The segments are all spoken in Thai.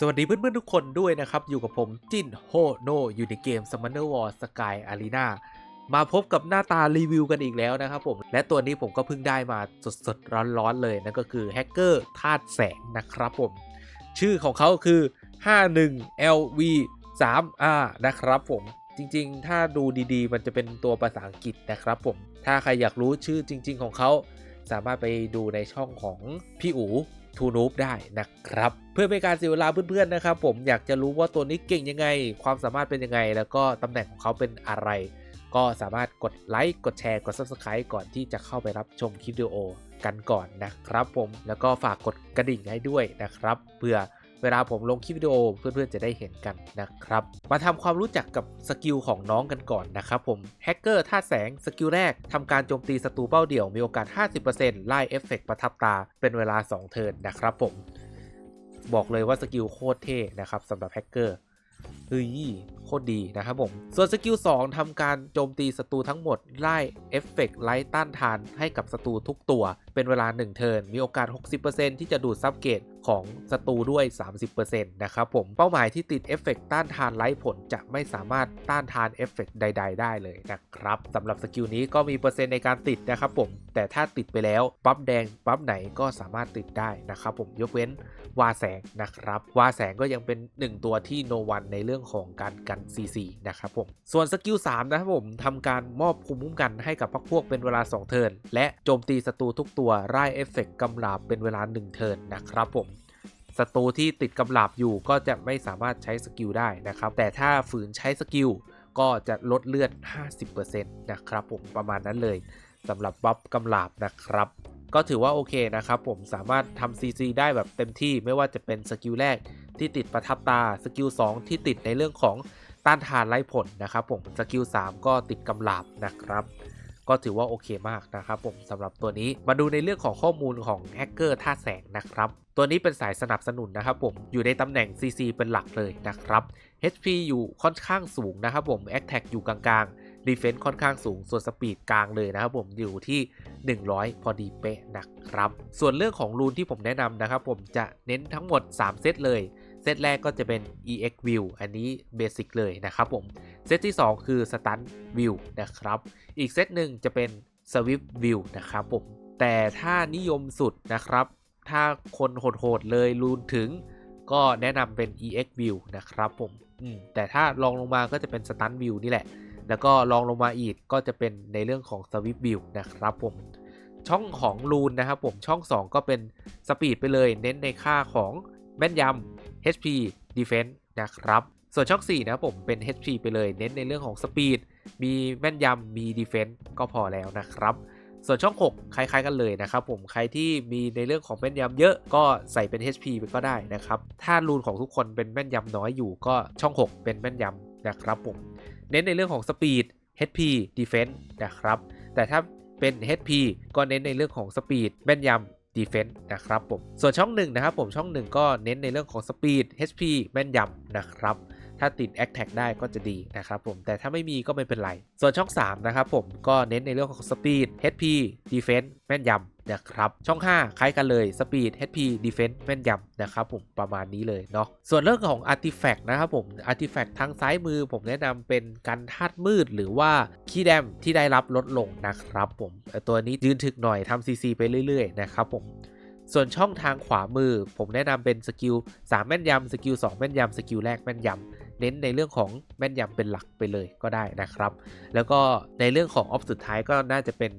สวัสดีเพื่อนๆทุกคนด้วยนะครับ อยู่กับผมจินโฮโนอยู่ในเกม Summoner War Sky Arena มาพบกับหน้าตารีวิวกันอีกแล้วนะครับผม และตัวนี้ผมก็เพิ่งได้มาสดๆ ร้อนๆ เลย นั่นก็คือแฮกเกอร์ธาตุแสงนะครับผม ชื่อของเขาคือ 51LV 3R นะครับผม จริงๆ ถ้าดูดีๆ มันจะเป็นตัวภาษาอังกฤษนะครับผม ถ้าใครอยากรู้ชื่อจริง ๆ ของเขาสามารถไปดูในช่องของพี่อู ทูนูบได้นะครับ เพื่อเป็นการเสียเวลาเพื่อนๆนะครับ ผมอยากจะรู้ว่าตัวนี้เก่งยังไง ความสามารถเป็นยังไง แล้วก็ตำแหน่งของเขาเป็นอะไร ก็สามารถกดไลค์กดแชร์กด Subscribe ก่อนที่จะเข้าไปรับชมคลิปวิดีโอกันก่อนนะครับ ผมแล้วก็ฝากกดกระดิ่งให้ด้วยนะครับเพื่อ เวลาผมลงคลิปวิดีโอเพื่อนๆจะได้เห็นกันนะครับ มาทำความรู้จักกับสกิลของน้องกันก่อนนะครับผมแฮกเกอร์ท่าแสงสกิลแรกทำการโจมตีศัตรูเป้าเดี่ยวมีโอกาส 50%ไล่เอฟเฟกต์ประทับตาเป็นเวลา 2 เทิร์นนะครับผม บอกเลยว่าสกิลโคตรเท่นะครับสำหรับแฮกเกอร์เฮ้ย โคตรดีนะครับผม ส่วนสกิล2ทำการโจมตีศัตรูทั้งหมดไล่เอฟเฟกต์ไล่ต้านทานให้กับศัตรูทุกตัว เป็นเวลา 1 เทิร์นมีโอกาส 60%ที่จะดูดซับเกตของศัตรูด้วย 30%นะครับผม เป้าหมายที่ติดเอฟเฟกต์ต้านทานไร้ผลจะไม่สามารถต้านทานเอฟเฟกต์ใด ๆ ได้เลยนะครับสำหรับสกิลนี้ก็มีเปอร์เซ็นต์ในการติดนะครับผม แต่ถ้าติดไปแล้วปั๊บแดงปั๊บไหนก็สามารถติดได้นะครับผมยกเว้นวาแสงนะครับ วาแสงก็ยังเป็น 1 ตัวที่โนวันในเรื่องของการกัน CC นะครับผม ส่วนสกิล3นะครับผมทำการมอบภูมิคุ้มกันให้กับพรรคพวกเป็นเวลา 2 เทิร์นและโจมตีศัตรูทุกตัวไล่เอฟเฟกต์กำลาบเป็นเวลา 1 เทิร์นนะครับผมศัตรูที่ติดกำลาบอยู่ก็จะไม่สามารถใช้สกิลได้นะครับ แต่ถ้าฝืนใช้สกิลก็จะลดเลือด 50%นะครับผมประมาณนั้นเลยสำหรับบัฟกำลาบนะครับ ก็ถือว่าโอเคนะครับผมสามารถทำ CC ได้แบบเต็มที่ไม่ว่าจะเป็นสกิลแรกที่ติดประทับตา สกิล2ที่ติดในเรื่องของ ต้านทานไร้ผลนะครับผมสกิล3ก็ติดกำลาบนะครับ ก็ถือว่าโอเคมากนะครับผมสำหรับตัวนี้มาดูในเรื่องของข้อมูลของแฮกเกอร์ท่าแสงนะครับตัวนี้เป็นสายสนับสนุนนะครับผมอยู่ในตำแหน่ง CC เป็นหลักเลยนะครับ HP อยู่ค่อนข้างสูงนะครับผม Attack อยู่กลางๆ Defense ค่อนข้างสูง ส่วนสปีดกลางเลยนะครับผมอยู่ที่ 100 พอดีเป๊ะนะครับ ส่วนเรื่องของรูนที่ผมแนะนำนะครับผมจะเน้นทั้งหมด 3 เซตเลย เซตแรกก็จะเป็น EX View อันนี้เบสิกเลยนะครับผม เซตที่ 2 คือ stunt View นะครับ อีกเซตหนึ่งจะเป็น Swift View นะครับผม แต่ถ้านิยมสุดนะครับ ถ้าคนโหดๆเลยรูนถึงก็แนะนำเป็น EX View นะครับผมอืมแต่ถ้าลองลงมาก็จะเป็น stunt View นี่แหละ แล้วก็ลองลงมาอีกก็จะเป็นในเรื่องของ Swift View นะครับผม ช่องของรูนนะครับผม ช่อง 2 ก็เป็นสปีดไปเลย เน้นในค่าของแม่นยำ HP Defense นะครับ ส่วนช่อง 4 นะผมเป็น HP ไปเลยเน้นในเรื่องของสปีดมีแม่นยำมี Defense ก็พอแล้วนะครับ ส่วนช่อง 6 คล้ายๆกันเลยนะครับผมใครที่มีในเรื่องของแม่นยำเยอะก็ใส่เป็น HP ไปก็ได้นะครับ ถ้ารูนของทุกคนเป็นแม่นยำน้อยอยู่ก็ช่อง 6 เป็นแม่นยำนะครับผมเน้นในเรื่องของสปีด HP Defense นะครับ แต่ถ้าเป็น HP ก็เน้นในเรื่องของสปีดแม่นยำ ดีเฟนต์นะครับผม ส่วนช่อง1นะครับผมช่อง 1 ก็เน้นในเรื่องของสปีด HP แม่นยำนะครับถ้าติด a c t a g ได้ก็จะดีนะครับผม แต่ถ้าไม่มีก็ไม่เป็นไร ส่วนช่อง 3 นะครับผมก็เน้นในเรื่องของ Speed HP Defense แม่นยำ นะครับ ช่อง 5 คล้ายกันเลย Speed HP Defense แม่นยำนะครับผมประมาณนี้เลยเนาะส่วนเรื่องของ Artifact นะครับผม Artifact ทางซ้ายมือผมแนะนำเป็นกันธาตุมืดหรือว่าคีย์แดมที่ได้รับลดลงนะครับผมเอ่ตัวนี้ยืนถึกหน่อยทำ CC ไปเรื่อยๆนะครับผมส่วนช่องทางขวามือ ผมแนะนำเป็นสกิล3แม่นยำสกิล2แม่นยำสกิลแรกแม่นยำเน้นในเรื่องของแม่นยำเป็นหลักไปเลยก็ได้นะครับ แล้วก็ในเรื่องของออฟสุดท้ายก็น่าจะเป็น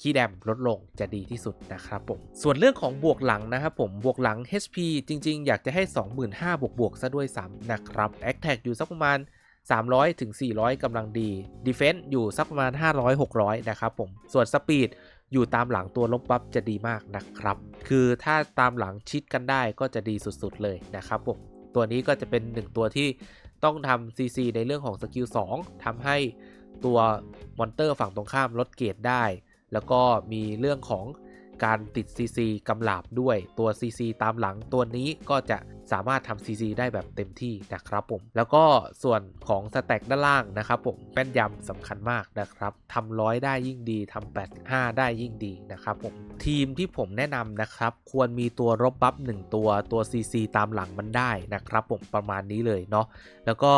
คีย์แดมลดลงจะดีที่สุดนะครับผม ส่วนเรื่องของบวกหลังนะครับผม บวกหลัง HP จริงๆ อยากจะให้ 25,000 บวกบวกซะด้วยซ้ำนะครับ a t t a c อยู่สักประมาณ 300ถึง400กำลังดี Defense อยู่สักประมาณ 500 600 นะครับผม ส่วน Speed อยู่ตามหลังตัวลบบัฟจะดีมากนะครับ คือถ้าตามหลังชิดกันได้ก็จะดีสุดๆเลยนะครับผม ตัวนี้ก็จะเป็น1ตัวที่ต้องทำ CC ในเรื่องของสกิล2ทำให้ตัวมอนเตอร์ฝั่งตรงข้ามลดเกรดได้ แล้วก็มีเรื่องของการติด CC กำลาบด้วยตัว CC ตามหลังตัวนี้ก็จะ สามารถทำ CC ได้แบบเต็มที่นะครับผม แล้วก็ส่วนของสแต็กด้านล่างนะครับผมแม่นยำสำคัญมากนะครับทำร้อยได้ยิ่งดีทำ85 ได้ยิ่งดีนะครับผม ทีมที่ผมแนะนำนะครับควรมีตัวรบบัฟ1ตัวตัว CC ตามหลังมันได้นะครับผมประมาณนี้เลยเนาะแล้วก็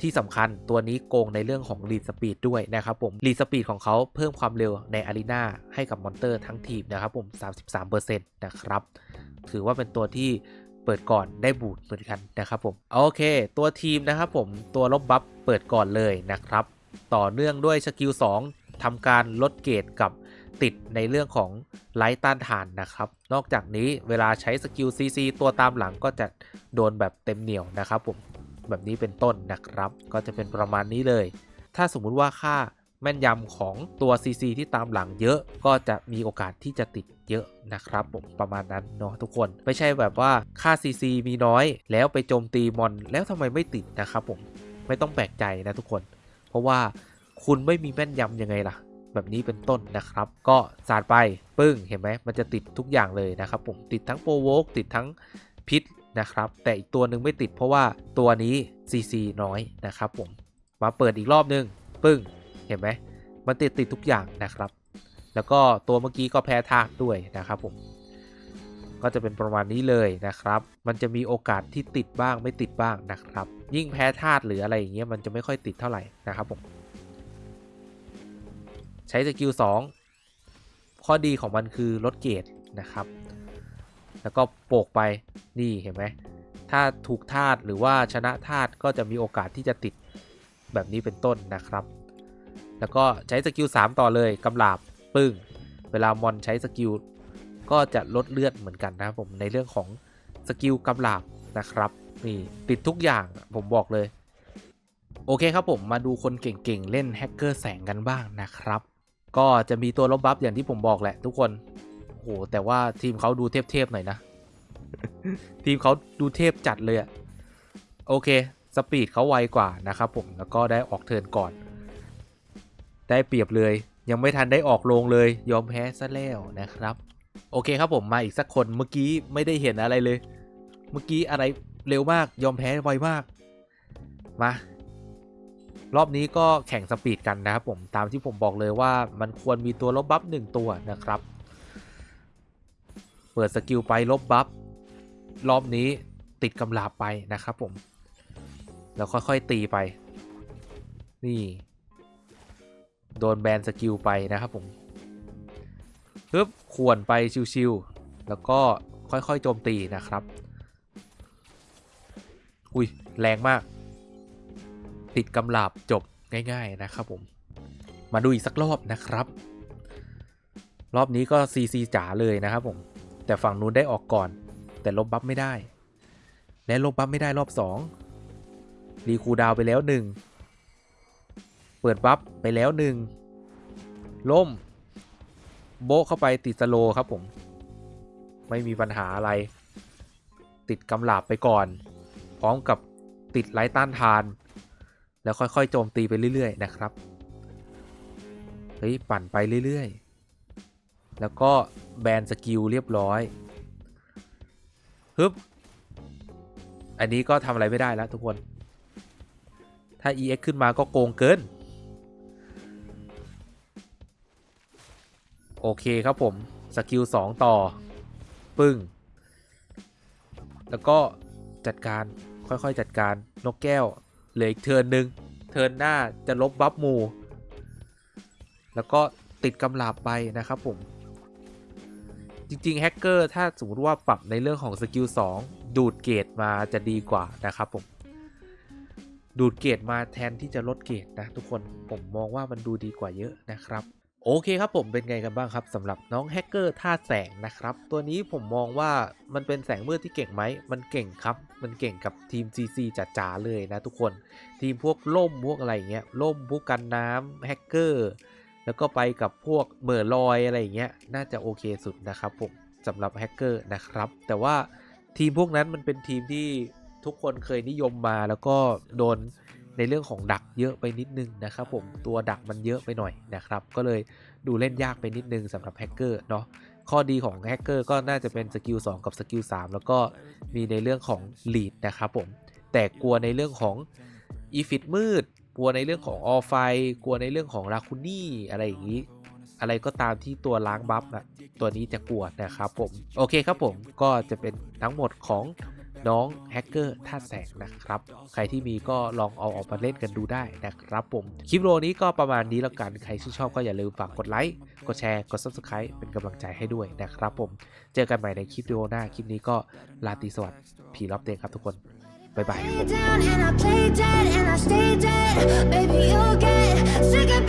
ที่สำคัญตัวนี้โกงในเรื่องของรีสปีดด้วยนะครับผมรีสปีดของเขาเพิ่มความเร็วในอารีนาให้กับมอนเตอร์ทั้งทีมนะครับผม 33%นะครับ ถือว่าเป็นตัวที่ เปิดก่อนได้บูทเหมือนกันนะครับผมโอเค ตัวทีมนะครับผมตัวลบบัฟเปิดก่อนเลยนะครับ ต่อเนื่องด้วยสกิล2ทำการลดเกรดกับติดในเรื่องของไลท์ต้านทานนะครับ นอกจากนี้เวลาใช้สกิล CC ตัวตามหลังก็จะโดนแบบเต็มเหนียวนะครับผมแบบนี้เป็นต้นนะครับ ก็จะเป็นประมาณนี้เลย ถ้าสมมุติว่าค่า แม่นยำของตัว CC ที่ตามหลังเยอะ ก็จะมีโอกาสที่จะติดเยอะนะครับผมประมาณนั้นเนาะทุกคนไม่ใช่แบบว่าค่า CC มีน้อย แล้วไปโจมตีมอนแล้วทำไมไม่ติดนะครับผมไม่ต้องแปลกใจนะทุกคน เพราะว่าคุณไม่มีแม่นยำยังไงล่ะ แบบนี้เป็นต้นนะครับ ก็สาดไปปึ้งเห็นไหมมันจะติดทุกอย่างเลยนะครับผมติดทั้งโปรโวกติดทั้งพิษนะครับ แต่อีกตัวหนึ่งไม่ติดเพราะว่าตัวนี้ CC น้อยนะครับผมมาเปิดอีกรอบนึงปึ้ง เห็นไหมมันติดติดทุกอย่างนะครับ แล้วก็ตัวเมื่อกี้ก็แพ้ธาตุด้วยนะครับผมก็จะเป็นประมาณนี้เลยนะครับ มันจะมีโอกาสที่ติดบ้างไม่ติดบ้างนะครับ ยิ่งแพ้ธาตุหรืออะไรอย่างเงี้ยมันจะไม่ค่อยติดเท่าไหร่นะครับผม ใช้สกิล2ข้อดีของมันคือลดเกรดนะครับ แล้วก็โปกไปนี่เห็นไหม ถ้าถูกธาตุหรือว่าชนะธาตุก็จะมีโอกาสที่จะติดแบบนี้เป็นต้นนะครับ แล้วก็ใช้สกิล3ต่อเลยกำลาบปึ้ง เวลามอนใช้สกิลก็จะลดเลือดเหมือนกันนะครับผมในเรื่องของสกิลกำลาบนะครับนี่ติดทุกอย่างผมบอกเลย โอเคครับผมมาดูคนเก่งๆ เล่นแฮกเกอร์แสงกันบ้างนะครับ ก็จะมีตัวลบบัฟอย่างที่ผมบอกแหละทุกคนโอ้โหแต่ว่าทีมเขาดูเทพๆหน่อยนะ ทีมเขาดูเทพจัดเลยอะโอเค สปีดเขาไวกว่านะครับผมแล้วก็ได้ออกเทิร์นก่อน ได้เปรียบเลย ยังไม่ทันได้ออกโรงเลย ยอมแพ้ซะแล้วนะครับ โอเคครับผมมาอีกสักคนเมื่อกี้ไม่ได้เห็นอะไรเลย เมื่อกี้อะไรเร็วมากยอมแพ้ไวมาก มารอบนี้ก็แข่งสปีดกันนะครับผมตามที่ผมบอกเลยว่ามันควรมีตัวลบบัฟหนึ่งตัวนะครับ เปิดสกิลไปลบบัฟรอบนี้ติดกำลาบไปนะครับผม แล้วค่อยๆตีไป นี่ โดนแบนสกิลไปนะครับผมปึ๊บขวนไปชิวๆแล้วก็ค่อยๆโจมตีนะครับ อุ้ยแรงมาก ติดกำลาบจบง่าย ๆนะครับผม มาดูอีกสักรอบนะครับ รอบนี้ก็ CC จ๋าเลยนะครับผม แต่ฝั่งนู้นได้ออกก่อน แต่ลบบัฟไม่ได้ และลบบัฟไม่ได้รอบ 2 รีคูดาวไปแล้ว 1 เปิดบัฟไปแล้ว1ล่ม โบเข้าไปติดสโลครับผม ไม่มีปัญหาอะไร ติดกำลาบไปก่อน พร้อมกับติดไร้ต้านทาน แล้วค่อยๆ โจมตีไปเรื่อยๆ นะครับ เฮ้ย ปั่นไปเรื่อยๆ แล้วก็แบนสกิลเรียบร้อยฮึบอันนี้ก็ทำอะไรไม่ได้แล้วทุกคน ถ้า EX ขึ้นมาก็โกงเกิน โอเคครับผม สกิล 2 ต่อ ปึ้ง แล้วก็จัดการค่อยๆจัดการนกแก้วเหลืออีกเทิร์นหนึ่งเทิร์นหน้าจะลบบัฟหมู แล้วก็ติดกำลาบไปนะครับผม จริงๆแฮกเกอร์ถ้าสมมติว่าปรับในเรื่องของสกิล2ดูดเกรดมาจะดีกว่านะครับผม ดูดเกรดมาแทนที่จะลดเกรดนะทุกคนผมมองว่ามันดูดีกว่าเยอะนะครับ โอเคครับผมเป็นไงกันบ้างครับสำหรับน้องแฮกเกอร์ท่าแสงนะครับ ตัวนี้ผมมองว่ามันเป็นแสงมืดที่เก่งไหม มันเก่งครับ มันเก่งกับทีม CC จ๋าๆเลยนะทุกคน ทีมพวกล่มพวกอะไรเงี้ยล่มพวกกันน้ำแฮกเกอร์แล้วก็ไปกับพวกเบอร์ลอยอะไรเงี้ยน่าจะโอเคสุดนะครับผมสำหรับแฮกเกอร์นะครับ แต่ว่าทีมพวกนั้นมันเป็นทีมที่ทุกคนเคยนิยมมาแล้วก็โดน ในเรื่องของดักเยอะไปนิดนึงนะครับผมตัวดักมันเยอะไปหน่อยนะครับก็เลยดูเล่นยากไปนิดนึงสำหรับแฮกเกอร์เนาะข้อดีของแฮกเกอร์ก็น่าจะเป็นสกิล2กับสกิล3แล้วก็มีในเรื่องของ lead นะครับผมแต่กลัวในเรื่องของอีฟิตมืด กลัวในเรื่องของออไฟ กลัวในเรื่องของราคูนี่อะไรอย่างนี้ อะไรก็ตามที่ตัวล้างบัฟนะตัวนี้จะกลัวนะครับผม โอเคครับผมก็จะเป็นทั้งหมดของ น้องแฮกเกอร์ท่าแสงนะครับ ใครที่มีก็ลองเอาออกมาเล่นกันดูได้นะครับผม คลิปโรนี้ก็ประมาณนี้แล้วกัน ใครที่ชอบก็อย่าลืมฝากกดไลค์ กดแชร์ กด subscribe เป็นกำลังใจให้ด้วยนะครับผม เจอกันใหม่ในคลิปวิดีโอหน้า คลิปนี้ก็ลาตีสวัสดิ์ผีรอบเตียงครับทุกคน บ๊ายบาย